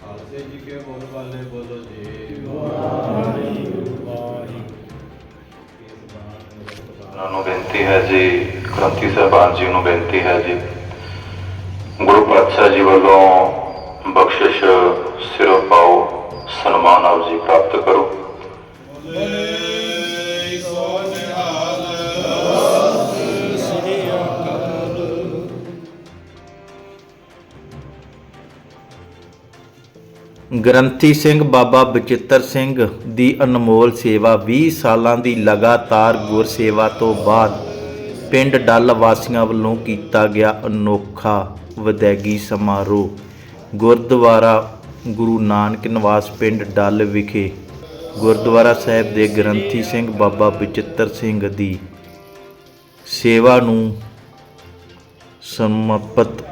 ਖਾਲਸੇ ਜੀ ਕੇ ਬੋਲ ਵਾਲੇ ਬੋਲੋ ਜੀ ਉਹਨਾਂ ਨੂੰ ਬੇਨਤੀ ਹੈ ਜੀ ਕ੍ਰਾਂਤੀ ਸਾਹਿਬਾਨ ਜੀ ਨੂੰ ਬੇਨਤੀ ਹੈ ਜੀ ਗੁਰੂ ਪਾਤਸ਼ਾਹ ਜੀ ਵੱਲੋਂ ਬਖਸ਼ਿਸ਼ ਸਿਰੋਂ ਪਾਓ ਸਨਮਾਨ ਆਪ ਜੀ ਪ੍ਰਾਪਤ ਕਰੋ ਗ੍ਰੰਥੀ ਸਿੰਘ ਬਾਬਾ ਬਚਿੱਤਰ ਸਿੰਘ ਦੀ ਅਨਮੋਲ ਸੇਵਾ 20 ਸਾਲਾਂ ਦੀ ਲਗਾਤਾਰ ਗੁਰਸੇਵਾ ਤੋਂ ਬਾਅਦ ਪਿੰਡ ਡੱਲ ਵਾਸੀਆਂ ਵੱਲੋਂ ਕੀਤਾ ਗਿਆ ਅਨੋਖਾ ਵਿਦਾਇਗੀ ਸਮਾਰੋਹ। ਗੁਰਦੁਆਰਾ ਗੁਰੂ ਨਾਨਕ ਨਿਵਾਸ ਪਿੰਡ ਡੱਲ ਵਿਖੇ ਗੁਰਦੁਆਰਾ ਸਾਹਿਬ ਦੇ ਗ੍ਰੰਥੀ ਸਿੰਘ ਬਾਬਾ ਬਚਿੱਤਰ ਸਿੰਘ ਦੀ ਸੇਵਾ ਨੂੰ ਸਮਰਪਿਤ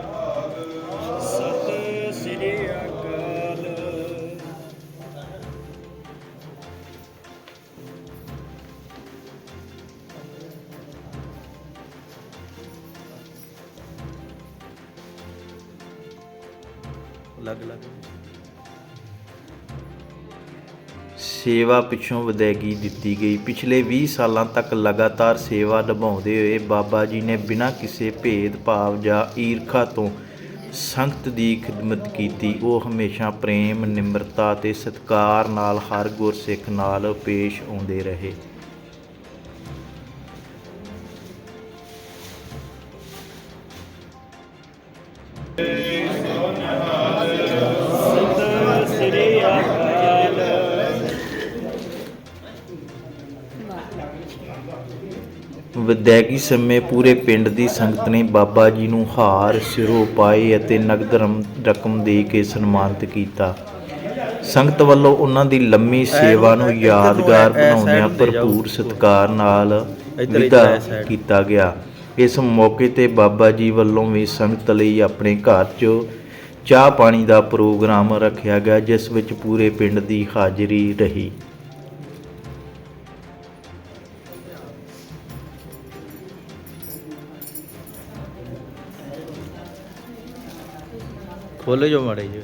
ਅਲੱਗ ਅਲੱਗ। ਸੇਵਾ ਪਿੱਛੋਂ ਵਿਦਾਇਗੀ ਦਿੱਤੀ ਗਈ। ਪਿਛਲੇ 20 ਸਾਲਾਂ ਤੱਕ ਲਗਾਤਾਰ ਸੇਵਾ ਨਿਭਾਉਂਦੇ ਹੋਏ ਬਾਬਾ ਜੀ ਨੇ ਬਿਨਾਂ ਕਿਸੇ ਭੇਦਭਾਵ ਜਾਂ ਈਰਖਾ ਤੋਂ ਸੰਗਤ ਦੀ ਖਿਦਮਤ ਕੀਤੀ। ਉਹ ਹਮੇਸ਼ਾ ਪ੍ਰੇਮ, ਨਿਮਰਤਾ ਅਤੇ ਸਤਿਕਾਰ ਨਾਲ ਹਰ ਗੁਰਸਿੱਖ ਨਾਲ ਪੇਸ਼ ਆਉਂਦੇ ਰਹੇ। ਵਿਦਾਇਗੀ ਸਮੇਂ ਪੂਰੇ ਪਿੰਡ ਦੀ ਸੰਗਤ ਨੇ ਬਾਬਾ ਜੀ ਨੂੰ ਹਾਰ ਸਿਰੋਂ ਪਾਏ ਅਤੇ ਨਗਦ ਰਮ- ਰਕਮ ਦੇ ਕੇ ਸਨਮਾਨਿਤ ਕੀਤਾ। ਸੰਗਤ ਵੱਲੋਂ ਉਹਨਾਂ ਦੀ ਲੰਮੀ ਸੇਵਾ ਨੂੰ ਯਾਦਗਾਰ ਬਣਾਉਂਦਿਆਂ ਭਰਪੂਰ ਸਤਿਕਾਰ ਨਾਲ ਵਿਦਾ ਕੀਤਾ ਗਿਆ। ਇਸ ਮੌਕੇ ਤੇ ਬਾਬਾ ਜੀ ਵੱਲੋਂ ਵੀ ਸੰਗਤ ਲਈ ਆਪਣੇ ਘਰ 'ਚ ਚਾਹ ਪਾਣੀ ਦਾ ਪ੍ਰੋਗਰਾਮ ਰੱਖਿਆ ਗਿਆ ਜਿਸ ਵਿੱਚ ਪੂਰੇ ਪਿੰਡ ਦੀ ਹਾਜ਼ਰੀ ਰਹੀ। ਖੋਲੋ ਜੋ ਮਾੜੇ ਜੀ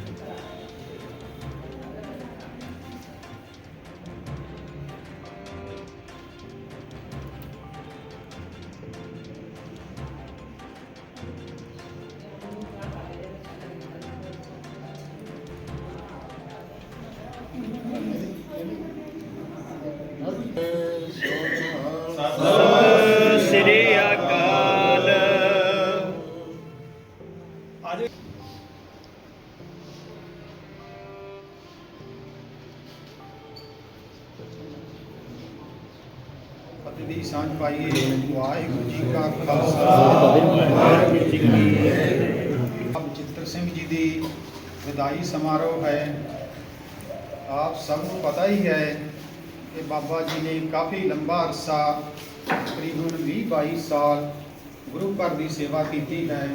ਫਤਿਹ ਦੀ ਸਾਂਝ ਪਾਈਏ। ਵਾਹਿਗੁਰੂ ਜੀ ਕਾ ਖਾਲਸਾ। ਵਾਹਿਗੁਰੂ ਜੀ ਕੀ ਫਤਿਹ ਬਚਿੱਤਰ ਸਿੰਘ ਜੀ ਦੀ ਵਿਦਾਈ ਸਮਾਰੋਹ ਹੈ। ਆਪ ਸਭ ਨੂੰ ਪਤਾ ਹੀ ਹੈ ਕਿ ਬਾਬਾ ਜੀ ਨੇ ਕਾਫੀ ਲੰਬਾ ਅਰਸਾ, ਤਕਰੀਬਨ 20 22 ਸਾਲ ਗੁਰੂ ਘਰ ਦੀ ਸੇਵਾ ਕੀਤੀ ਹੈ।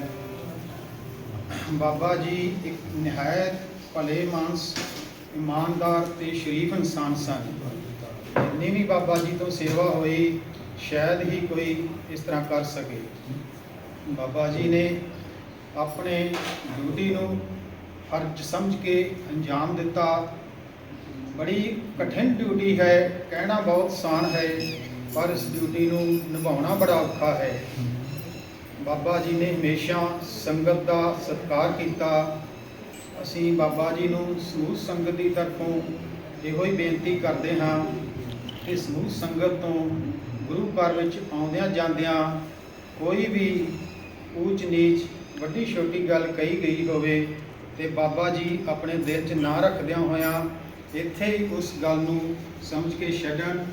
ਬਾਬਾ ਜੀ ਇੱਕ ਨਿਹਾਇਤ, ਭਲੇ ਮਾਨਸ, ਇਮਾਨਦਾਰ ਤੇ ਸ਼ਰੀਫ ਇਨਸਾਨ ਸਨ। ਜਿੰਨੀ ਵੀ ਬਾਬਾ ਜੀ ਤੋਂ ਸੇਵਾ ਹੋਈ, ਸ਼ਾਇਦ ਹੀ ਕੋਈ ਇਸ ਤਰ੍ਹਾਂ ਕਰ ਸਕੇ। ਬਾਬਾ ਜੀ ਨੇ ਆਪਣੇ ਡਿਊਟੀ ਨੂੰ ਫਰਜ਼ ਸਮਝ ਕੇ ਅੰਜਾਮ ਦਿੱਤਾ। ਬੜੀ ਕਠਿਨ ਡਿਊਟੀ ਹੈ, ਕਹਿਣਾ ਬਹੁਤ ਆਸਾਨ ਹੈ, ਪਰ ਇਸ ਡਿਊਟੀ ਨੂੰ ਨਿਭਾਉਣਾ ਬੜਾ ਔਖਾ ਹੈ। ਬਾਬਾ ਜੀ ਨੇ ਹਮੇਸ਼ਾ ਸੰਗਤ ਦਾ ਸਤਿਕਾਰ ਕੀਤਾ। ਅਸੀਂ ਬਾਬਾ ਜੀ ਨੂੰ ਸਮੂਹ ਸੰਗਤ ਦੀ ਤਰਫੋਂ ਇਹੋ ਹੀ ਬੇਨਤੀ ਕਰਦੇ ਹਾਂ ਕਿ ਸਮੂਹ ਸੰਗਤ ਤੋਂ ਗੁਰੂ ਘਰ ਵਿੱਚ ਆਉਂਦਿਆਂ ਜਾਂਦਿਆਂ ਕੋਈ ਵੀ ਊਚ ਨੀਚ ਵੱਡੀ ਛੋਟੀ ਗੱਲ ਕਹੀ ਗਈ ਹੋਵੇ ਤੇ ਬਾਬਾ ਜੀ ਆਪਣੇ ਦਿਲ 'ਚ ਨਾ ਰੱਖਦਿਆਂ ਹੋਇਆਂ ਇੱਥੇ ਹੀ ਉਸ ਗੱਲ ਨੂੰ ਸਮਝ ਕੇ ਛੱਡਣ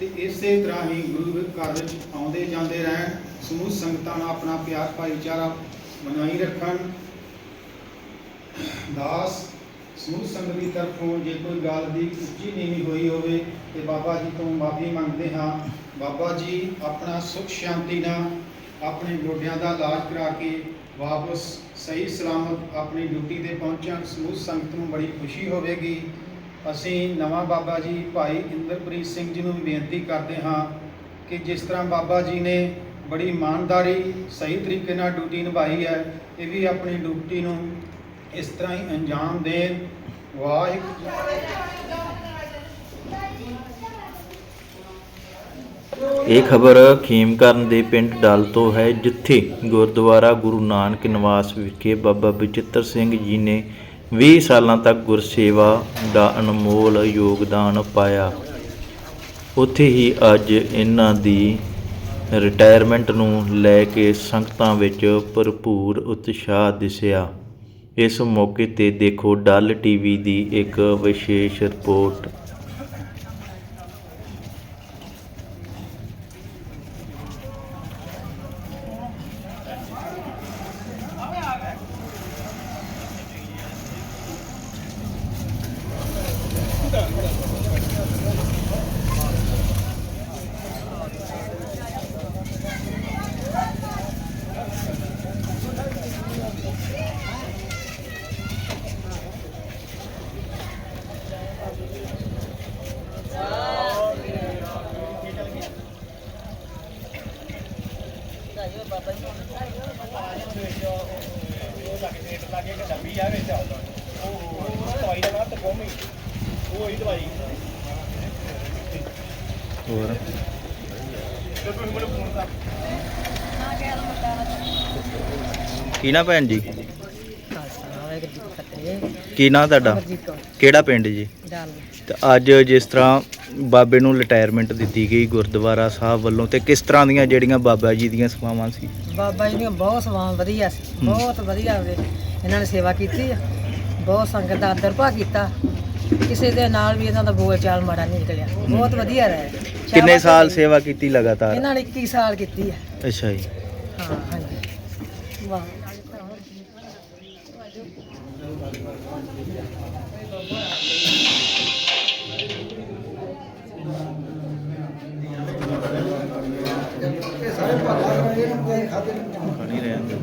ਤੇ ਇਸੇ ਤਰ੍ਹਾਂ ਹੀ ਗੁਰੂ ਘਰ ਵਿੱਚ ਆਉਂਦੇ ਜਾਂਦੇ ਰਹਿਣ, ਸਮੂਹ ਸੰਗਤਾਂ ਨਾਲ ਆਪਣਾ ਪਿਆਰ ਭਾਈਚਾਰਾ ਬਣਾਈ ਰੱਖਣ। ਦਾਸ ਸਮੂਹ ਸੰਗਤ ਦੀ ਤਰਫੋਂ ਜੇ ਕੋਈ ਗੱਲ ਦੀ ਉੱਚੀ ਨੀਵੀਂ ਹੋਈ ਹੋਵੇ ਤੇ ਬਾਬਾ ਜੀ ਤੋਂ ਮਾਫੀ ਮੰਗਦੇ ਹਾਂ। ਬਾਬਾ ਜੀ ਆਪਣਾ ਸੁਖ ਸ਼ਾਂਤੀ ਨਾਲ ਆਪਣੇ ਗੋਡਿਆਂ ਦਾ ਇਲਾਜ ਕਰਾ ਕੇ ਵਾਪਸ ਸਹੀ ਸਲਾਮਤ ਆਪਣੀ ਡਿਊਟੀ ਤੇ ਪਹੁੰਚਣ। ਸਮੂਹ ਸੰਗਤ ਨੂੰ ਬੜੀ ਖੁਸ਼ੀ ਹੋਵੇਗੀ। ਅਸੀਂ ਨਵਾਂ ਬਾਬਾ ਜੀ ਭਾਈ ਇੰਦਰਪ੍ਰੀਤ ਸਿੰਘ ਜੀ ਨੂੰ ਬੇਨਤੀ ਕਰਦੇ ਹਾਂ ਕਿ ਜਿਸ ਤਰ੍ਹਾਂ ਬਾਬਾ ਜੀ ਨੇ ਬੜੀ ਇਮਾਨਦਾਰੀ, ਸਹੀ ਤਰੀਕੇ ਨਾਲ ਡਿਊਟੀ ਨਿਭਾਈ ਹੈ, ਇਹ ਵੀ ਆਪਣੀ ਡਿਊਟੀ ਨੂੰ ਇਸ ਤਰ੍ਹਾਂ ਹੀ ਅੰਜਾਮ ਦੇਣ। ਵਾਹਿਗੁਰੂ ਇਹ ਖਬਰ ਖੇਮਕਰਨ ਦੇ ਪਿੰਡ ਡਲ ਤੋਂ ਹੈ, ਜਿੱਥੇ ਗੁਰਦੁਆਰਾ ਗੁਰੂ ਨਾਨਕ ਨਿਵਾਸ ਵਿਖੇ ਬਾਬਾ ਬਚਿੱਤਰ ਸਿੰਘ ਜੀ ਨੇ 20 ਸਾਲਾਂ ਤੱਕ ਗੁਰਸੇਵਾ ਦਾ ਅਨਮੋਲ ਯੋਗਦਾਨ ਪਾਇਆ। ਉੱਥੇ ਹੀ ਅੱਜ ਇਹਨਾਂ ਦੀ ਰਿਟਾਇਰਮੈਂਟ ਨੂੰ ਲੈ ਕੇ ਸੰਗਤਾਂ ਵਿੱਚ ਭਰਪੂਰ ਉਤਸ਼ਾਹ ਦਿਸਿਆ। ਇਸ ਮੌਕੇ ਤੇ ਦੇਖੋ ਡਲ ਟੀਵੀ ਦੀ ਇੱਕ ਵਿਸ਼ੇਸ਼ ਰਿਪੋਰਟ। ਹੋਰ। ਕੀ ਨਾ ਭੈਣ ਜੀ? ਕੀ ਨਾਂ ਤੁਹਾਡਾ? ਕਿਹੜਾ ਪਿੰਡ ਜੀ? ਤੇ ਅੱਜ ਜਿਸ ਤਰ੍ਹਾਂ ਬਾਬੇ ਨੂੰ ਰਿਟਾਇਰਮੈਂਟ ਦਿੱਤੀ ਗਈ ਗੁਰਦੁਆਰਾ ਸਾਹਿਬ ਵੱਲੋਂ ਤੇ ਕਿਸ ਤਰ੍ਹਾਂ ਦੀਆਂ ਜਿਹੜੀਆਂ ਬਾਬਾ ਜੀ ਦੀਆਂ ਸੇਵਾਵਾਂ ਸੀ? ਬਾਬਾ ਜੀ ਦੀਆਂ ਬਹੁਤ ਸੇਵਾਵਾਂ ਵਧੀਆ ਸੀ। ਬਹੁਤ ਵਧੀਆ ਇਹਨਾਂ ਨੇ ਸੇਵਾ ਕੀਤੀ ਆ। ਬਹੁਤ ਸੰਗਤ ਦਾ ਆਦਰ ਭਾ ਕੀਤਾ। ਕਿਸੇ ਦੇ ਨਾਲ ਵੀ ਇਹਨਾਂ ਦਾ ਬੋਲ ਚਾਲ ਮਾੜਾ ਨਹੀਂ ਨਿਕਲਿਆ। ਬਹੁਤ ਵਧੀਆ ਰਹੇ। ਕਿੰਨੇ ਸਾਲ। ਸੇਵਾ ਕੀਤੀ ਲਗਾਤਾਰ? ਇਹਨਾਂ ਨੇ 21 ਸਾਲ ਕੀਤੀ ਆ ਅੱਛਾ ਜੀ। ਹਾਂ ਹਾਂਜੀ। ਵਾਹ। ਖੜੀ ਰਹਿਣ ਦੇ